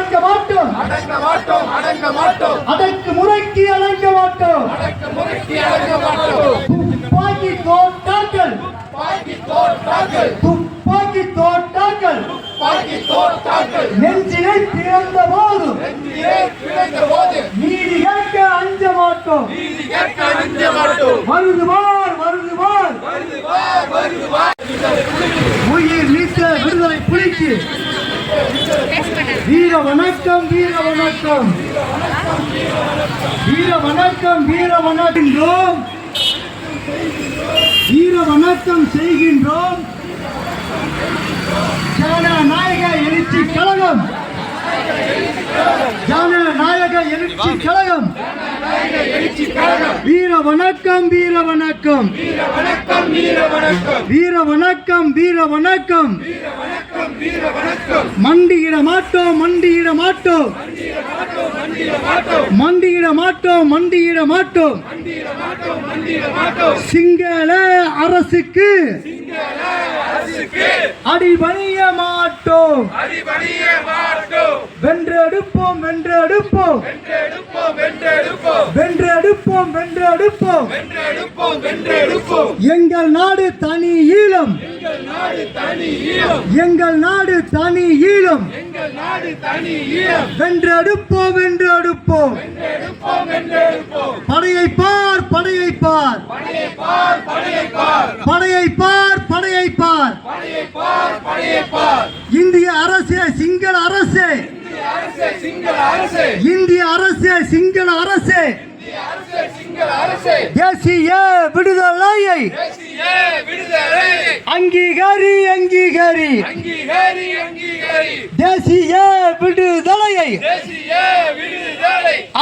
அடங்க மாட்டோம். அடங்க மாட்டோம் அடங்க மாட்டோம். அடக்கு முறைக்கு அடங்க மாட்டோம். அடக்கு முறைக்கு அடங்க மாட்டோம். துப்பாக்கி தோட்டாக்கள் துப்பாக்கி தோட்டாக்கள் துப்பாக்கி தோட்டாக்கள் துப்பாக்கி தோட்டாக்கள் நெஞ்சிலே பிறந்த போது நெஞ்சிலே பிறந்த போது நீதி கேட்க அஞ்ச மாட்டோம். நீதி கேட்க அஞ்ச மாட்டோம். வருதுவார் வருதுவார் வருதுவார் வருதுவார் உயிர் வீர வணக்கம் வீர வணக்கம். வீர வணக்கம் வீர வணக்கம் வீர வணக்கம் செய்கின்றோம். ஜனநாயக எழுச்சி கழகம். ஜனநாயக எழுச்சி கழகம். வீர வணக்கம் வீர வணக்கம். வீர வணக்கம் வீர வணக்கம். மண்டியிட மாட்டோம் மண்டியிட மாட்டோம் மண்டியிட மாட்டோம் மண்டியிட மாட்டோம் சிங்கள அரசுக்கு அடிபணிய மாட்டோம் வென்றெடுப்போம் வென்றெடுப்போம். வென்றெடுப்போம் வென்றெடுப்போம். எங்கள் நாடு தனி ஈழம். எங்கள் நாடு தனி ஈழம். வென்றெடுப்போம் வென்றெடுப்போம். படையை பார் படையை பார். படையை பார் படையை பார். இந்திய அரசே சிங்கள அரசே. இந்திய அரசே சிங்கள அரசே. தேசிய விடுதலையை அங்கீகாரி அங்கீகாரி. தேசிய விடுதலையை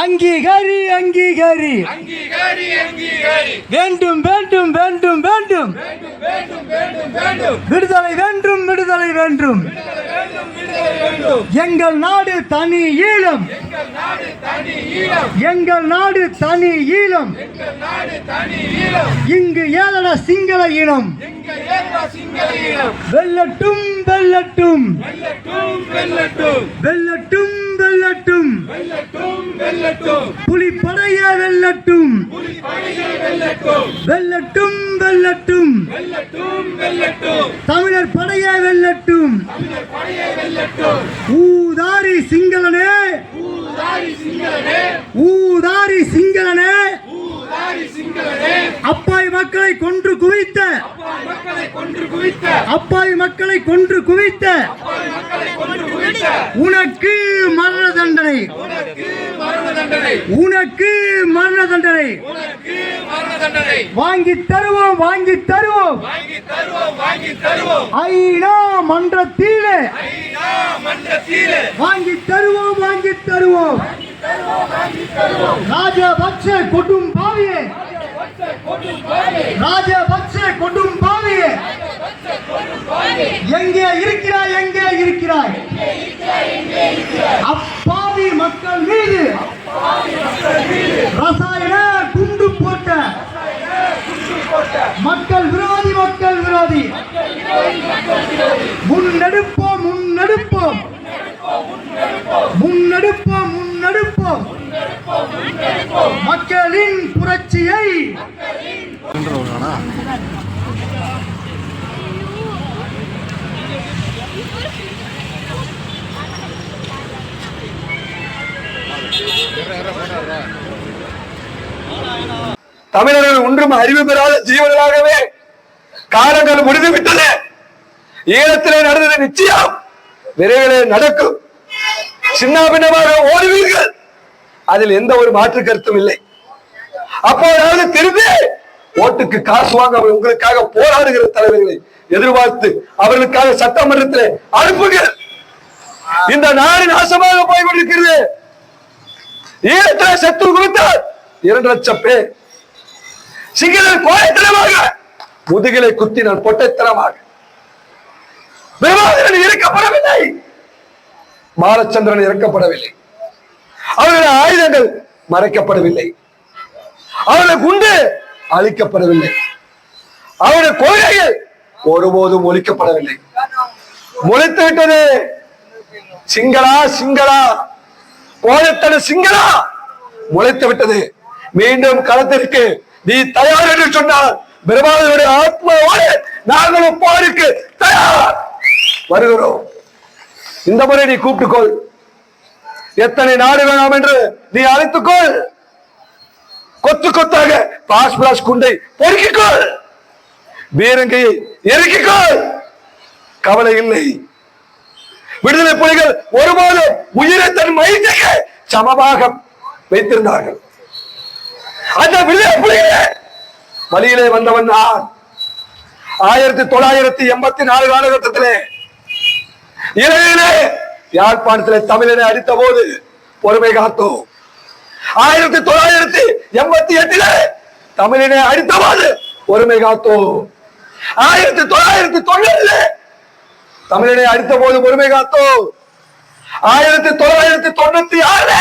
அங்கீகாரி அங்கீகாரி. வேண்டும் வேண்டும் வேண்டும் வேண்டும். விடுதலை வேண்டும் விடுதலை வேண்டும். எங்கள் நாடு தனி ஈழம். எங்கள் நாடு தனி ஈழம். இங்கு ஏழன சிங்கள இனம். வெல்லட்டும் வெல்லட்டும். வெல்லட்டும் வெல்லட்டும். புலிப்படைய வெல்லட்டும். வெல்லட்டும் வெல்லட்டும். தமிழர் படைய வெல்லட்டும். ஊதாரி சிங்களனே. ஊதாரி சிங்களனே. அப்பாய் மக்களை கொன்று குவித்த. அப்பாய் மக்களை கொன்று குவித்த. உனக்கு மரண தண்டனை. உனக்கு மரண தண்டனை. வாங்கி தருவோம் வாங்கி தருவோம். ஐநா மன்றத்திலே. வாங்கி தருவோம் வாங்கி தருவோம். ராஜபக்ஷ கொடும் பாவியே. ராஜபக்ஷ கொடும் பாவியே. எங்கே இருக்கிறாய் எங்கே இருக்கிறாய்? அப்பாவி மக்கள் மீது. ரச தமிழர்கள் ஒன்றும் அறிவு பெறாத ஜீவர்களாகவே காலங்கள் முடிந்து விட்டது ஈழத்திலே நடந்தது நிச்சயம். விரைவிலே நடக்கும். சின்ன பின்னமாக ஓடுவீர்கள். அதில் எந்த ஒரு மாற்று கருத்தும் இல்லை. அப்போதாவது திரும்பி ஓட்டுக்கு காசு வாங்க அவர் உங்களுக்காக போராடுகிற தலைவர்களை எதிர்பார்த்து அவர்களுக்காக சட்டமன்றத்தில் அனுப்புங்கள். இந்த நாடு நாசமாக போய் கொண்டிருக்கிறது ஈழத்தில் செத்து கொடுத்தார் இரண்டு லட்சம் பேர் சிங்களர் கோயத்தனமாக. முதுகிலை குத்தினான் பொட்டைத்தனமாக. பிரபாகரன் இறக்கப்படவில்லை. மாலச்சந்திரன் இறக்கப்படவில்லை. அவருடைய ஆயுதங்கள் மறைக்கப்படவில்லை. அவருடைய குண்டு அழிக்கப்படவில்லை. அவருடைய கொள்கைகள் ஒருபோதும் ஒழிக்கப்படவில்லை. முளைத்து விட்டது சிங்களா சிங்களா. கோயத்தன சிங்களா. முளைத்து விட்டது. மீண்டும் களத்திற்கு நீ தயார் என்று சொன்னால் பிரபாகருடைய ஆத்மாவோடு நாங்களும் போருக்கு தயார். வருகிறோம். இந்த முறை நீ கூப்பிட்டுக்கொள் எத்தனை நாடு வேணாம் என்று நீ அழைத்துக்கொள் கொத்து கொத்தாக பாஸ் பிளாஸ் குண்டை பொறுக்கிக்கொள் பீரங்கையை எருக்கிக்கொள் கவலை இல்லை. விடுதலை புலிகள் ஒருபோது உயிரை தன் மயிலுக்கு சமமாக வைத்திருந்தார்கள். அந்த விடுதலை புலிகளே! வழியிலே வந்தவன் நான். ஆயிரத்தி தொள்ளாயிரத்தி எண்பத்தி நாலு காலகட்டத்திலே இலங்கையிலே யாழ்ப்பாணத்திலே தமிழனை அடித்த போது பொறுமை காத்தோம். ஆயிரத்தி தொள்ளாயிரத்தி எண்பத்தி எட்டிலே தமிழினை அடித்த போது பொறுமை காத்தோம். ஆயிரத்தி தொள்ளாயிரத்தி தொண்ணூறுல தமிழனை அடித்த போது பொறுமை காத்தோம். ஆயிரத்தி தொள்ளாயிரத்தி தொண்ணூத்தி ஆறுல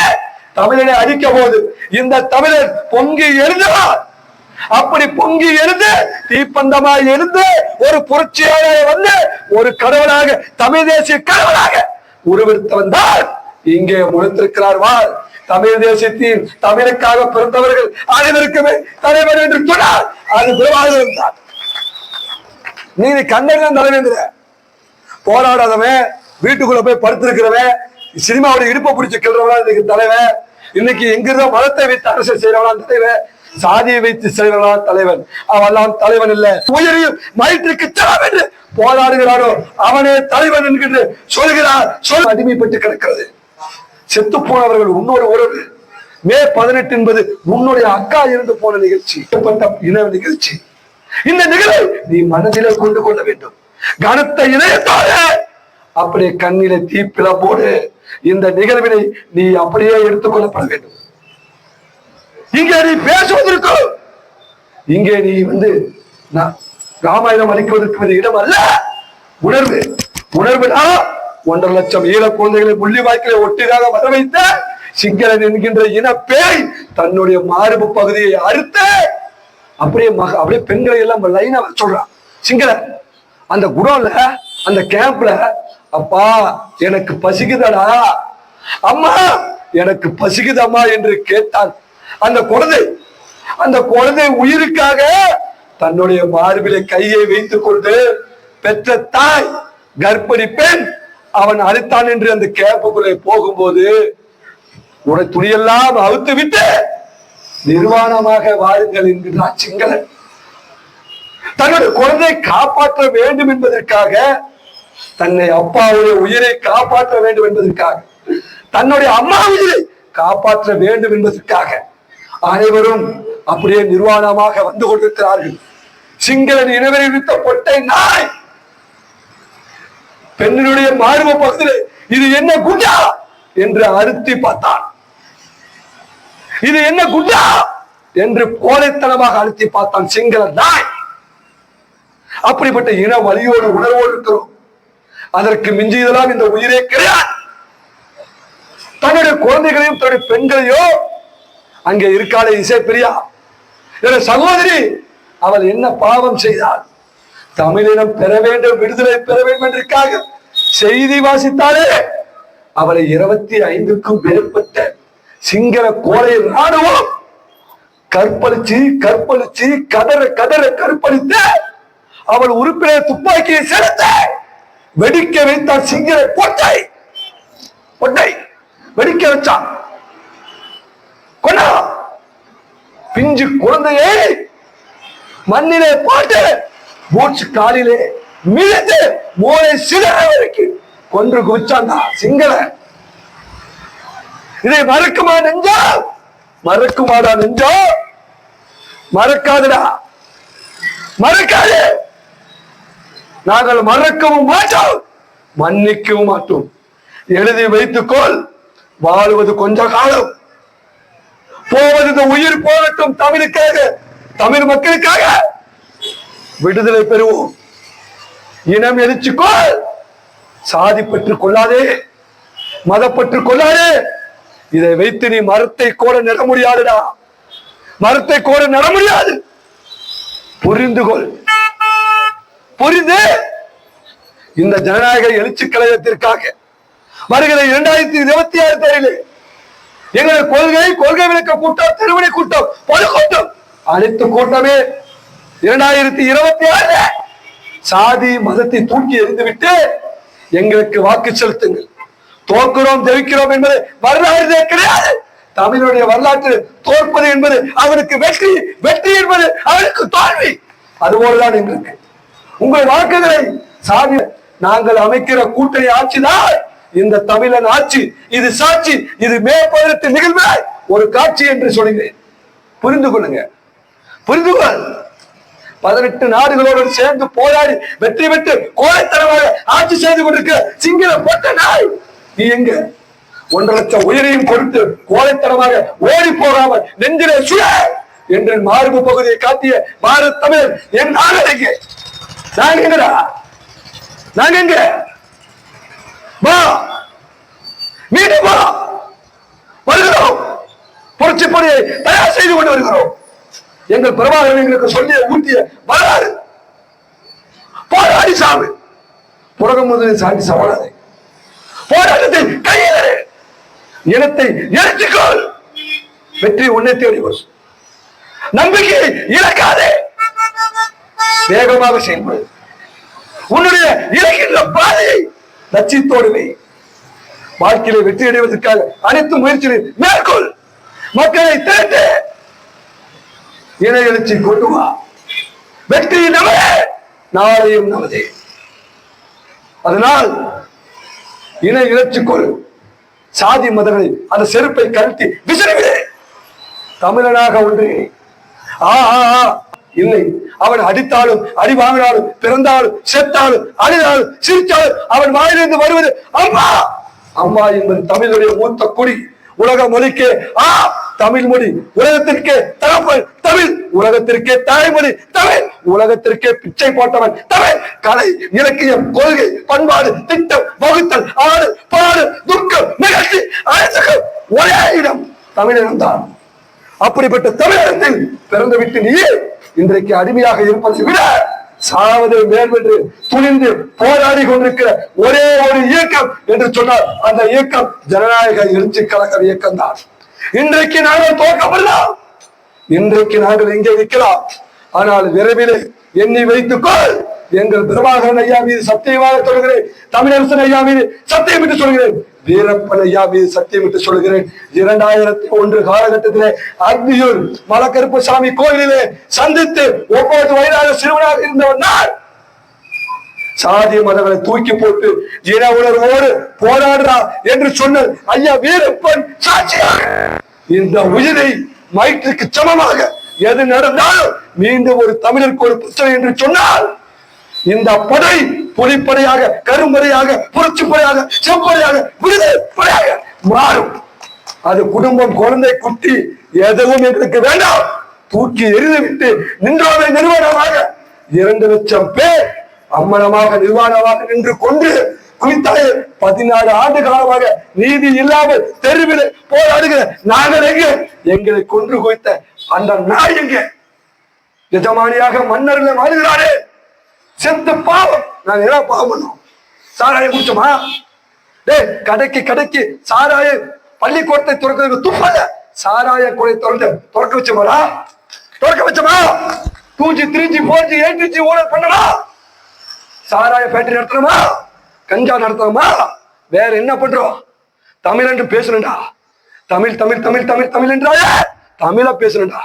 தமிழனை அழிக்க போது இந்த தமிழர் பொங்கி எழுதுவார் அப்படி பொங்கி எழுந்து தீப்பந்தமாய் எழுந்து ஒரு புரட்சியாளர் வந்து ஒரு கடவுளாக தமிழ் தேசிய கடவுளாக உருவெடுத்தவன் தான் இங்கே முழுத்திருக்கிறார் வாழ். தமிழ் தேசத்தின் தமிழுக்காக பிறந்தவர்கள் அனைவருக்குமே தலைவர் என்று சொன்னார். அது பிரபாகரன் தான் நீதி கண்டனம் தலைவேந்திர போராடாதவன் வீட்டுக்குள்ள போய் படுத்திருக்கிறவன் சினிமாவோட இடுப்பை பிடிச்சு கிள்றவனா இன்னைக்கு தலைவன். இன்னைக்கு எங்கிருந்தோ மதத்தை வைத்து அரசு செய்யறவனா தலைவர் சாதியை வைத்து செய்யறவனா தலைவன். அவெல்லாம் தலைவன் இல்ல. உயிரையும் மயிற்றுக்கு தரம் என்று போராடுகிறாரோ அவனே தலைவன் என்கின்ற சொல்கிறார். சொல் அடிமைப்பட்டு கிடக்கிறது. செத்து போனவர்கள் இன்னொரு உறவு மே பதினெட்டு என்பது உன்னுடைய அக்கா இருந்து போன நிகழ்ச்சி. இன நிகழ்ச்சி? இந்த நிகழ்வை நீ மனதிலே கொண்டு கொள்ள வேண்டும். கனத்த இணையத்தாலே அப்படியே கண்ணில தீப்பில போடு. இந்த நிகழ்வினை நீ அப்படியே எடுத்துக்கொள்ளப்பட வேண்டும். இங்கே நீ பேசுவதற்கு இங்கே நீ வந்து நான் ராமாயணம் அளிக்குவதற்கு இடம் அல்ல. உணர்வு. உணர்வுனா ஒன்றரை லட்சம் ஈழ குழந்தைகளை முள்ளி வாய்க்கிலே ஒட்டிதாக வர வைத்த சிங்களன் என்கின்ற இனப்பேய் தன்னுடைய மார்பு பகுதியை அறுத்து அப்படியே மக அப்படியே பெண்களை எல்லாம் லைனா சொல்றான். சிங்களன் அந்த குடோன்ல அந்த கேம்ப்ல அப்பா எனக்கு பசிக்குதடா. அம்மா எனக்கு பசிக்குதம்மா என்று கேட்டான். அந்த குழந்தை அந்த குழந்தை உயிருக்காக தன்னுடைய மார்பிலே கையை வைத்துக் கொண்டு பெற்ற தாய் கர்ப்பிணி பெண் அவன் அழைத்தான் என்று அந்த கேப்புக்குள்ளே போகும்போது உடைய துணியெல்லாம் அவுத்து விட்டு நிர்வாணமாக வாருங்கள் என்கிறான் சிங்களன். தன்னுடைய குழந்தை காப்பாற்ற வேண்டும் என்பதற்காக தன்னை அப்பாவுடைய உயிரை காப்பாற்ற வேண்டும் என்பதற்காக தன்னுடைய அம்மா உயிரை காப்பாற்ற வேண்டும் என்பதற்காக அனைவரும் அப்படியே நிர்வாணமாக வந்து கொண்டிருக்கிறார்கள். சிங்களன் இனவரை விடுத்த பொட்டை நாய் பெண்ணினுடைய மார்பு பகுதியில் இது என்ன குண்டா என்று அறுத்தி பார்த்தான். இது என்ன குண்டா என்று கோலைத்தனமாக அழுத்தி பார்த்தான் சிங்கள நாய். அப்படிப்பட்ட இன வலியோடு உணர்வோடு இருக்கிறோம். அதற்கு மிஞ்சியதெல்லாம் இந்த உயிரே கிடையாது. தன்னுடைய குழந்தைகளையும் தன்னுடைய பெண்களையோ அங்கே இருக்காளே இசை பிரியா என்னுடைய சகோதரி அவள் என்ன பாவம் செய்தாள்? தமிழினம் பெற வேண்டும் விடுதலை பெற வேண்டும் என்றுக்காக செய்தி வாசித்தாலே அவளை இருபத்தி ஐந்துக்கும் மேற்பட்ட சிங்கள கோலை ராணுவம் கற்பழிச்சு கற்பழிச்சு கதற கதற கற்பழித்து அவள் உறுப்பினர் துப்பாக்கியை செலுத்த வெடிக்க வைத்தார் சிங்கரை பொட்டை பொட்டை வெடிக்க வச்சான். கொண்டா பிஞ்சு குழந்தையை மண்ணிலே போட்டு மூச்சு காலிலே மிதந்து மூளை சிதற வரைக்கும் கொன்று குவிச்சாண்டா சிங்கள இதை மறக்குமா நெஞ்சா? மறக்குமாடா நெஞ்சா? மறக்காதுடா. மறக்காது. நாங்கள் மறக்கவும் மாட்டோம் மன்னிக்கவும் மாட்டோம். எழுதி வைத்துக்கொள் வாழ்வது கொஞ்ச காலம். போவது இந்த உயிர் போகட்டும் தமிழுக்காக தமிழ் மக்களுக்காக. விடுதலை பெறுவோம். இனம் எரிச்சுக்கொள் சாதி பெற்று கொள்ளாதே மதப்பற்று கொள்ளாதே. இதை வைத்து நீ மரத்தை கூட நட முடியாதுடா. மரத்தை கூட நட முடியாது. புரிந்து கொள். புரிந்து இந்த ஜனநாயக எழுச்சி கழகத்திற்காக வருகிற இரண்டாயிரத்தி இருபத்தி ஆறு தேர்தலில் எங்களுடைய கொள்கை கொள்கை விளக்க கூட்டம் திருமணி கூட்டம் பொதுக்கூட்டம் அனைத்து கூட்டமே இரண்டாயிரத்தி இருபத்தி ஆறு சாதி மதத்தை தூக்கி எறிந்துவிட்டு எங்களுக்கு வாக்கு செலுத்துங்கள். தோற்கிறோம் ஜெயிக்கிறோம் என்பது வரலாறு கிடையாது. தமிழுடைய வரலாற்று தோற்பது என்பது அவனுக்கு வெற்றி வெற்றி என்பது அவனுக்கு தோல்வி. அதுபோலதான் எங்களுக்கு. உங்கள் வாக்குகளை சாதி நாங்கள் அமைக்கிற கூட்டணி ஆட்சிதான் இந்த தமிழன் ஆட்சி. இது சாட்சி இது மே பதினெட்டு நிகழ்வாய் ஒரு காட்சி என்று சொல்கிறேன். புரிந்து கொள்ளுங்க. புரிந்து கொள். பதினெட்டு நாடுகளோடு சேர்ந்து போராடி வெற்றி பெற்று கோழைத்தனமாக ஆட்சி செய்து கொண்டிருக்க சிங்கள பொட்ட நாய். நீ எங்க? ஒன்றரை லட்சம் உயிரையும் கொடுத்து கோழைத்தனமாக ஓடி போகாமல் நெஞ்சிலே சுய என்று மார்பு பகுதியை காட்டிய பாரத் தமிழ் என் நாங்கள் நாங்க எங்கடா? நாங்க எங்க? வா. மீண்டும் வா. வருகிறோம். புரட்சி பணியை தயார் செய்து கொண்டு வருகிறோம். எங்கள் பிரபாகரன் எங்களுக்கு சொல்லிய ஊட்டிய வரலாறு. போராடி சாமி புறகம் முதலில் சாண்டி சவாலாதே. போராட்டத்தை கையில் இனத்தை இறச்சிக்கொள் வெற்றி உன்னை தேடி வரும். நம்பிக்கை இழக்காதே. வேகமாக செயல்படு. உன்னுடைய இலக்கின்ற பாதையை லட்சியத்தோடு வை. வாழ்க்கையில வெற்றி அடைவதற்காக அனைத்து முயற்சிகளை மேற்கொள். மக்களை திரட்டு. இன எழுச்சி கொண்டு வா. வெற்றி நமதே. நாளையும் நமதே. அதனால் இன இழச்சிக்கொள் சாதி மதங்களை அந்த செருப்பை கழட்டி விசிறிவிடு தமிழனாக ஒன்று. ஆ ஆ, ஆ. இல்லை. அவன் அடித்தாலும் அடி வாங்கினாலும் பிறந்தாலும் செத்தாலும் அழுதாலும் சிரித்தாலும் அவன் வாயிலிருந்து வருவது அம்மா! அம்மா என்பது தமிழுடைய மூத்த குடி. உலக மொழிக்கு ஆ! தமிழ் மொழி உலகத்திற்கே தகப்பன் தமிழ். உலகத்திற்கே தாய்மொழி தமிழ். உலகத்திற்கே பிச்சை போட்டவன் தமிழ். கலை இலக்கியம் கொள்கை பண்பாடு திட்டம் வகுத்தல் ஆறு பாடு துக்கம் நிகழ்ச்சி அனைத்துக்கும் ஒரே இடம் தமிழினம் தான் அப்படிப்பட்ட தமிழகத்தில் பிறந்து விட்டு நீ இன்றைக்கு அடிமையாக இருப்பதை விட சாவதை மேல்வென்று துணிந்து போராடி கொண்டிருக்கிற ஒரே ஒரு இயக்கம் என்று சொன்னால் அந்த இயக்கம் ஜனநாயக எழுச்சி கழக இயக்கம் தான் இன்றைக்கு நாங்கள் தோற்கப்படலாம் இன்றைக்கு நாங்கள் எங்கே நிற்கலாம். ஆனால் விரைவில் எண்ணி வைத்துக்கொள். எங்கள் பிரபாகரன் ஐயா மீது சத்தியமாக சொல்கிறேன். தமிழரசன் ஐயா மீது சத்தியம் என்று சொல்கிறேன். வீரப்பன் ஐயா மீது சத்தியம் என்று சொல்கிறேன் இரண்டாயிரத்தி ஒன்று காலகட்டத்திலே அக்னியூர் மலக்கருப்பசாமி கோயிலிலே சந்தித்து ஒன்பது வயதாக சிறுவனாக இருந்தவன் நான் சாதி மதங்களை தூக்கி போட்டு இன உணர்வோடு போராடுறா என்று சொன்ன ஐயா வீரப்பன் சாட்சியாக. இந்த உயிரை மயிற்றுக்கு சமமாக எது நடந்தாலும் மீண்டும் ஒரு தமிழருக்கு ஒரு பிரச்சனை என்று சொன்னால் இந்த படை புலிப்படையாக கரும்படையாக புரட்சிப்படையாக செம்படையாக விடுதலைப்படையாக மாறும். அது குடும்பம் குழந்தை குட்டி எதுவும் எங்களுக்கு வேண்டாம். தூக்கி எறிந்து விட்டு நின்றோமே நிறுவனமாக இரண்டு லட்சம் பேர் அம்மனமாக நிர்வாணமாக நின்று கொண்டு குவித்தாயே பதினாறு ஆண்டு காலமாக நீதி இல்லாமல் தெருவில் போராடுகிற நாங்கள் எங்க? எங்களை கொன்று குவித்த அந்த நாய் எங்க? எஜமானியாக மன்னர்களை மாறுகிறாரே. செத்த பாவம். நாங்க என்ன பாவம் பண்ணோம் சாராயம் குடிச்சோமா? டேய் கடைக்கு கடைக்கு சாராய பள்ளிக்கூடத்தை திறக்கிறதுக்கு துப்பல. சாராய குடை திறந்து திறக்க வச்சோமாடா? திறக்க வச்சோமா? Two G three G four G eight G owner பண்ணடா? சாராய ஃபேக்டரி நடத்தணுமா? கஞ்சா நடத்தணுமா? வேற என்ன பண்றோம்? தமிழ் என்று பேசணும்டா. தமிழ் தமிழ் தமிழ் தமிழ் தமிழ் என்றாலே தமிழா பேசணும்டா.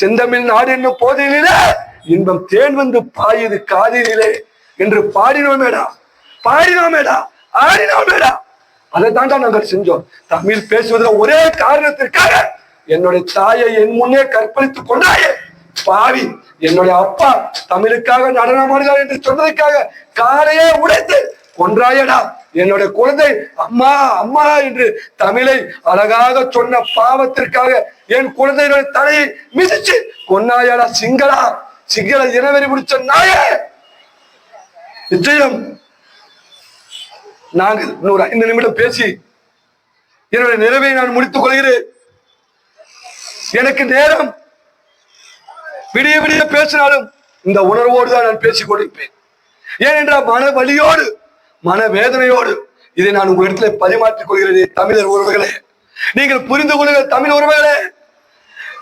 செந்தமிழ் நாடு என்னும் போதையிலே இன்பம் தேன் வந்து பாயுது காதிலே என்று பாடினோமேடா பாடினோமேடா ஆடினோமேடா. அதை தாண்டா நாங்கள் செஞ்சோம். தமிழ் பேசுவதில் ஒரே காரணத்திற்காக என்னுடைய தாயை என் முன்னே கற்பழித்துக் கொண்டாயே. பாவி என்னுடைய அப்பா தமிழுக்காக நடனமாடுகிறார் என்று சொன்னதுக்காக காலையே உடைத்து கொன்றாயடா. என்னுடைய குழந்தை அம்மா அம்மா என்று தமிழை அழகாக சொன்ன பாவத்திற்காக என் குழந்தையினுடைய தலையை மிதிச்சு கொன்னாயடா சிங்களா. சிங்கள இனவெறி முடிச்ச நாயே! நிச்சயம். நாங்கள் இன்னொரு ஐந்து நிமிடம் பேசி என்னுடைய நிறைவை நான் முடித்துக் கொள்கிறேன். எனக்கு நேரம் விடிய விடிய பேசினாலும் இந்த உணர்வோடு தான் நான் பேசிக் கொண்டிருப்பேன். ஏனென்றால் மன வலியோடு மன வேதனையோடு இதை நான் உங்களிடத்துல பரிமாற்றிக் கொள்கிறேன் தமிழர் உறவுகளே நீங்கள் புரிந்து கொள்ளுங்கள் தமிழ் உறவுகளே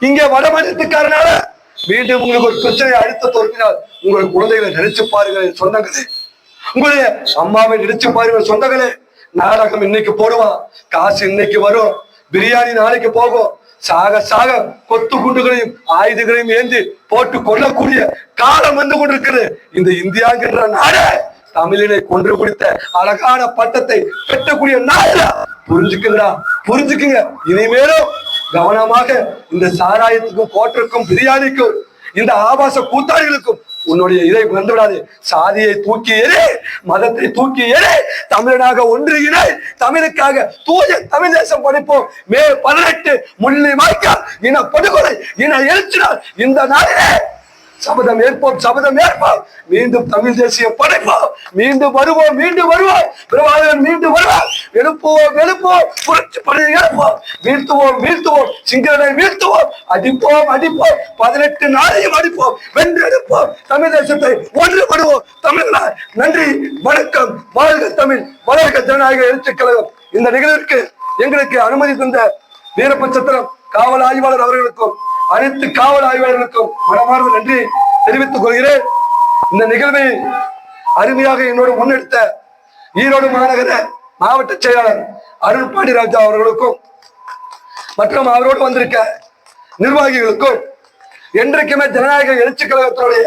இங்க வடமாநிலத்துக்காரனால மீண்டும் உங்களுக்கு ஒரு பிரச்சனை அழுத்த தோற்கினால் உங்கள் குழந்தைகளை நினைச்சு பாருங்கள் சொந்தங்களே உங்களுடைய அம்மாவை நினைச்சு பாருங்கள் சொந்தங்களே நாடகம் இன்னைக்கு போடுவான் காசு இன்னைக்கு வரும் பிரியாணி நாளைக்கு போகும். சாக சாக கொத்து குண்டுகளையும் ஆயுதங்களையும் ஏந்தி போட்டு கொள்ளக்கூடிய காலம் வந்து கொண்டிருக்கிறது. இந்த இந்தியாங்கிற நாடு தமிழினை கொன்று குடித்த அழகான பட்டத்தை பெற்றக்கூடிய நாடு. புரிஞ்சுக்குங்கடா புரிஞ்சுக்குங்க. இனிமேலும் கவனமாக இந்த சாராயத்துக்கும் கோட்டருக்கும் பிரியாணிக்கும் இந்த ஆபாச கூத்தாடிகளுக்கும் உன்னுடைய இதை மறந்து விடாது சாதியை தூக்கி எறி மதத்தை தூக்கி எறி தமிழனாக ஒன்று இணை தமிழுக்காக தூய தமிழ் தேசம் படிப்போம். மே பதினெட்டு முள்ளி மாய்க்கா இன படுகொலை இன எழுச்சினால் இந்த நாளிலே சபதம் ஏற்போம் சபதம் ஏற்போம். மீண்டும் தமிழ் தேசிய படைப்போம். மீண்டும் வருவோம் மீண்டும் வருவோம். பிரபாகரன் மீண்டும் வருவார். எழுப்புவோம் எழுப்புவோம். புரட்சி பணியை எழுப்போம் வீழ்த்துவோம் வீழ்த்துவோம். சிங்களனை வீழ்த்துவோம். அடிப்போம் அடிப்போம். பதினெட்டு நாளையும் அடிப்போம். வென்றெடுப்போம். தமிழ் தேசத்தை ஒன்றுபடுவோம். தமிழ்நாடு நன்றி வணக்கம். வாழ்க தமிழ் வளர்க ஜனநாயக எழுச்சிக் கழகம். இந்த நிகழ்விற்கு எங்களுக்கு அனுமதி தந்த வீரப்பச்சத்திரம் காவல் ஆய்வாளர் அவர்களுக்கும் அனைத்து காவல் ஆய்வாளர்களுக்கும் மனமார்ந்த நன்றி தெரிவித்துக் கொள்கிறேன். இந்த நிகழ்வை அருமையாக என்னோடு முன்னெடுத்த ஈரோடு மாநகர மாவட்ட செயலாளர் அருண் பாண்டியராஜா அவர்களுக்கும் மற்றும் அவரோடு வந்திருக்க நிர்வாகிகளுக்கும் என்றைக்குமே ஜனநாயக எழுச்சி கழகத்தினுடைய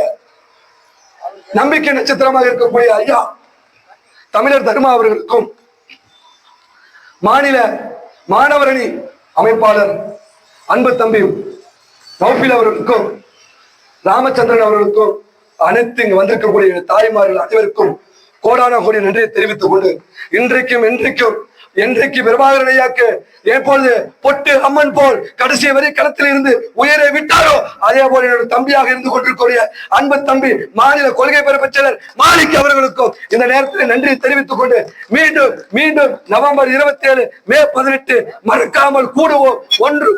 நம்பிக்கை நட்சத்திரமாக இருக்கக்கூடிய ஐயா தமிழர் தர்மா அவர்களுக்கும் மாநில மாணவரணி அமைப்பாளர் அன்பு தம்பி நௌபில் அவர்களுக்கும் ராமச்சந்திரன் அவர்களுக்கும் அனைத்து இங்கு வந்திருக்கக்கூடிய தாய்மார்கள் அனைவருக்கும் கோடான கோடி நன்றியை தெரிவித்துக் கொண்டு இன்றைக்கும் இன்றைக்கும் என்றைக்கு பிரபாகரன் எப்பொழுது பொட்டு அம்மன் போல் கடைசி வரை களத்தில் இருந்து உயிரை விட்டாரோ அதே போல என்னோட தம்பியாக இருந்து கொண்டிருக்கக்கூடிய அன்பு தம்பி மாநில கொள்கை பரப்பு செயலர் மாலிக் அவர்களுக்கும் இந்த நேரத்தில் நன்றி தெரிவித்துக் கொண்டு மீண்டும் மீண்டும் நவம்பர் இருபத்தி ஏழு மே பதினெட்டு மறக்காமல் கூடுவோம். ஒன்று